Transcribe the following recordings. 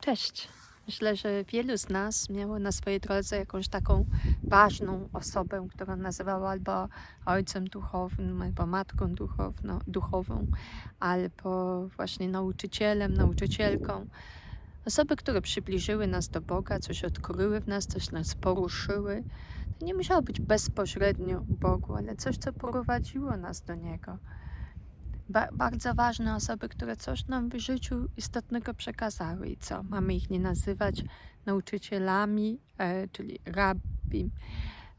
Cześć. Myślę, że wielu z nas miało na swojej drodze jakąś taką ważną osobę, którą nazywała albo ojcem duchowym, albo matką duchowną, duchową, albo właśnie nauczycielem, nauczycielką. Osoby, które przybliżyły nas do Boga, coś odkryły w nas, coś nas poruszyły. To nie musiało być bezpośrednio Bogu, ale coś, co prowadziło nas do Niego ba- bardzo ważne osoby, które coś nam w życiu istotnego przekazały. I co? Mamy ich nie nazywać nauczycielami, e, czyli rabbi,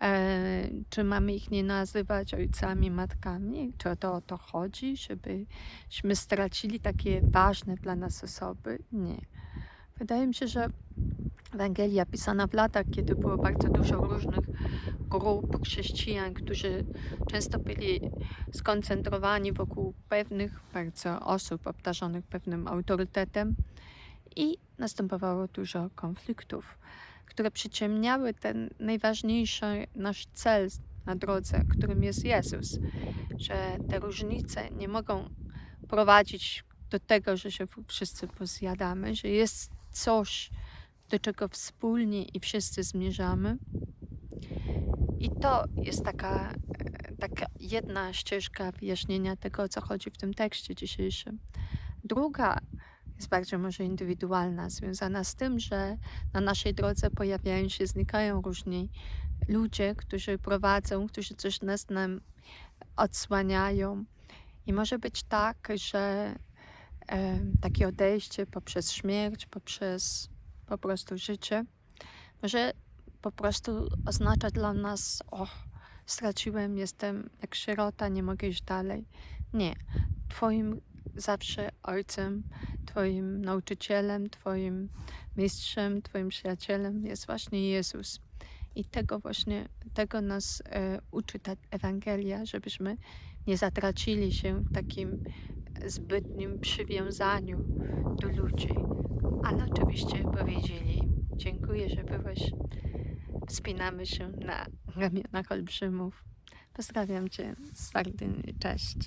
e, czy mamy ich nie nazywać ojcami, matkami? Czy o to o to chodzi, żebyśmy stracili takie ważne dla nas osoby? Nie. Wydaje mi się, że Ewangelia pisana w latach, kiedy było bardzo dużo różnych grup chrześcijan, którzy często byli skoncentrowani wokół pewnych bardzo osób obdarzonych pewnym autorytetem i następowało dużo konfliktów, które przyciemniały ten najważniejszy nasz cel na drodze, którym jest Jezus, że te różnice nie mogą prowadzić do tego, że się wszyscy pozjadamy, że jest coś, do czego wspólnie i wszyscy zmierzamy. I to jest taka, e, taka jedna ścieżka wyjaśnienia tego, o co chodzi w tym tekście dzisiejszym. Druga jest bardziej może indywidualna, związana z tym, że na naszej drodze pojawiają się, znikają różni ludzie, którzy prowadzą, którzy coś nas nam odsłaniają. I może być tak, że e, takie odejście poprzez śmierć, poprzez po prostu życie, może po prostu oznacza dla nas, o, straciłem, jestem jak sierota, nie mogę iść dalej. Nie. Twoim zawsze ojcem, Twoim nauczycielem, Twoim mistrzem, Twoim przyjacielem jest właśnie Jezus. I tego właśnie, tego nas e, uczy ta Ewangelia, żebyśmy nie zatracili się w takim zbytnim przywiązaniu do ludzi. Ale oczywiście powiedzieli, dziękuję, że byłeś. Wspinamy się na ramionach olbrzymów. Pozdrawiam Cię z Sardynii. Cześć.